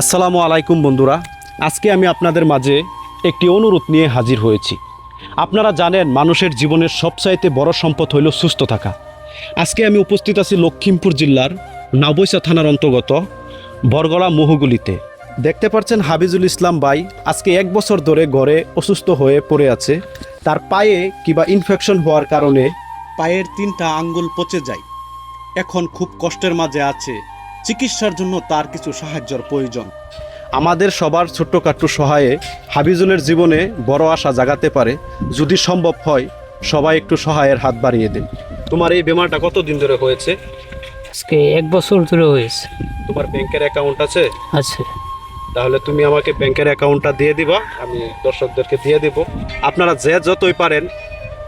আসসালামু আলাইকুম বন্ধুরা, আজকে আমি আপনাদের মাঝে একটি অনুরোধ নিয়ে হাজির হয়েছি। আপনারা জানেন, মানুষের জীবনের সবচাইতে বড় সম্পদ হইল সুস্থ থাকা। আজকে আমি উপস্থিত আছি লক্ষ্মীমপুর জেলার নাবৈসা থানার অন্তর্গত বরগলা মহুগুলিতে। দেখতে পাচ্ছেন হাবিজুল ইসলাম ভাই আজকে এক বছর ধরে ঘরে অসুস্থ হয়ে পড়ে আছে। তার পায়ে কিবা ইনফেকশন হওয়ার কারণে পায়ের তিনটা আঙ্গুল পচে যায়। এখন খুব কষ্টের মাঝে আছে। চিকিৎসার জন্য তার কিছু সাহায্যের প্রয়োজন। আমাদের সবার ছোট্টখাট্ট সহায়ে হাবিজুলের জীবনে বড় আশা জাগাতে পারে। যদি সম্ভব হয় সবাই একটু সহায়ের হাত বাড়িয়ে দেন। তোমার এই বেমারটা কতদিন ধরে হয়েছে? আজকে এক বছর ধরে হয়েছে। তোমার ব্যাংকের অ্যাকাউন্ট আছে? আছে। তাহলে তুমি আমাকে ব্যাংকের অ্যাকাউন্টটা দিয়ে দিবা আমি দর্শকদেরকে দিয়ে দিব। আপনারা যে যতই পারেন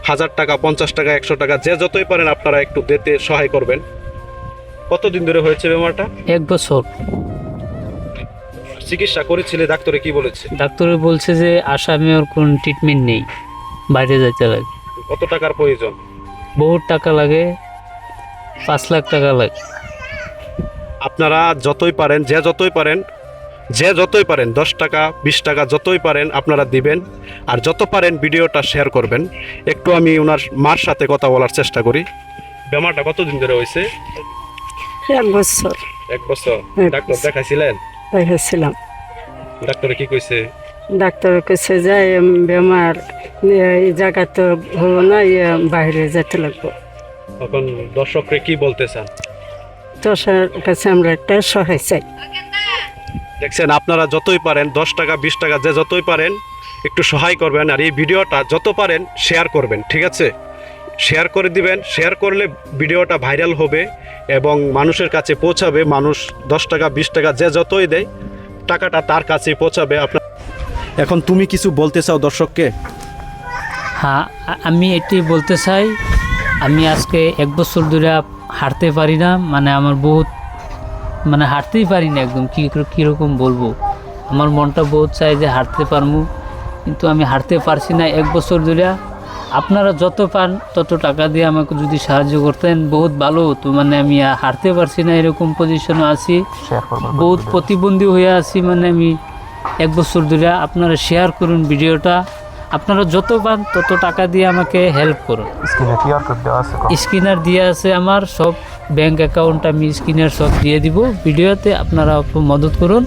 হাজার টাকা পঞ্চাশ টাকা একশো টাকা যে যতই পারেন আপনারা একটু দিতে সহায় করবেন। কতদিন ধরে হয়েছে বেমারটা? এক বছর। চিকিৎসা করেছিলে? ডাক্তারে কি বলেছে? ডাক্তারে বলছে যে আসামের কোন ট্রিটমেন্ট নেই। বাইরে যাইতে লাগে। কত টাকার প্রয়োজন? বহুত টাকা লাগে পাঁচ লাখ টাকা লাগে। আপনারা যতই পারেন যে যতই পারেন যে যতই পারেন দশ টাকা বিশ টাকা যতই পারেন আপনারা দিবেন। আর যত পারেন ভিডিওটা শেয়ার করবেন। একটু আমি ওনার মার সাথে কথা বলার চেষ্টা করি। বেমারটা কতদিন ধরে হয়েছে? এক বছর। এক বছর? ডাক্তার। দেখাইছিলেন? দেখেছিলাম ডাক্তারে কি কইছে? ডাক্তার যাই এম বেমার এই জায়গা তো হলো না বাইরে যেতে লাগবো। তখন দর্শকরে কি বলতে চান? দশের কাছে আমরা একটা সহায় চাই। দেখছেন আপনারা যতই পারেন দশ টাকা বিশ টাকা যে যতই পারেন একটু সহায় করবেন আর এই ভিডিওটা যত পারেন শেয়ার করবেন ঠিক আছে? শেয়ার করে দিবেন। শেয়ার করলে ভিডিওটা ভাইরাল হবে এবং মানুষের কাছে পৌঁছাবে। মানুষ দশ টাকা, বিশ টাকা যে যতই দেয়, টাকাটা তার কাছে পৌঁছাবে। আপনার এখন তুমি কিছু বলতে চাও দর্শককে? হ্যাঁ আমি এটি বলতে চাই, আমি আজকে এক বছর ধরে হাঁটতে পারি না মানে আমার বহুত মানে হাঁটতেই পারি না একদম, কী কীরকম বলব? আমার মনটা বহুত চাই যে হাঁটতে পারব কিন্তু আমি হাঁটতে পারছি না। এক বছর ধরে আপনারা যত পান তত টাকা দিয়ে আমাকে যদি সাহায্য করতেন বহুত ভালো হতো। মানে আমি আর হাঁটতে পারছি না এরকম পজিশনে আছি। বহুত প্রতিবন্ধী হয়ে আছি মানে আমি এক বছর ধরে আপনারা শেয়ার করুন ভিডিওটা। আপনারা যত পান তত টাকা দিয়ে আমাকে হেল্প করুন। স্ক্রিনার দিয়ে আছে আমার সব ব্যাংক অ্যাকাউন্ট আমি স্ক্রিনার সব দিয়ে দিব। ভিডিওতে আপনারা একটু মদত করুন।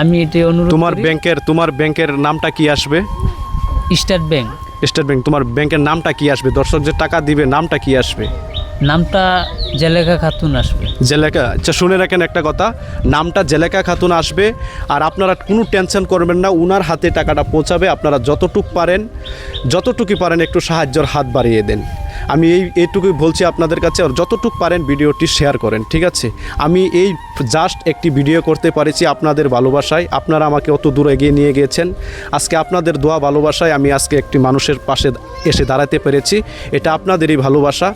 আমি এটি অনুরোধ তোমার ব্যাংকের তোমার ব্যাংকের নামটা কি আসবে? স্টেট ব্যাংক স্টেট ব্যাংক তোমার ব্যাংকের নামটা কি আসবে? দর্শক যে টাকা দিবে নামটা কি আসবে? নামটা জেলেকা খাতুন আসবে। জেলেকা আচ্ছা শুনে রাখেন একটা কথা নামটা জেলেকা খাতুন আসবে আর আপনারা কোনো টেনশন করবেন না উনার হাতে টাকাটা পৌঁছাবে আপনারা যতটুক পারেন যতটুকুই পারেন একটু সাহায্যের হাত বাড়িয়ে দেন। আমি এই এইটুকুই বলছি আপনাদের কাছে আর যতটুক পারেন ভিডিওটি শেয়ার করেন, ঠিক আছে? আমি এই জাস্ট একটি ভিডিও করতে পারেছি আপনাদের ভালোবাসায়। আপনারা আমাকে অত দূর এগিয়ে নিয়ে গিয়েছেন। আজকে আপনাদের দোয়া ভালোবাসায় আমি আজকে একটি মানুষের পাশে এসে দাঁড়াতে পেরেছি। এটা আপনাদেরই ভালোবাসা।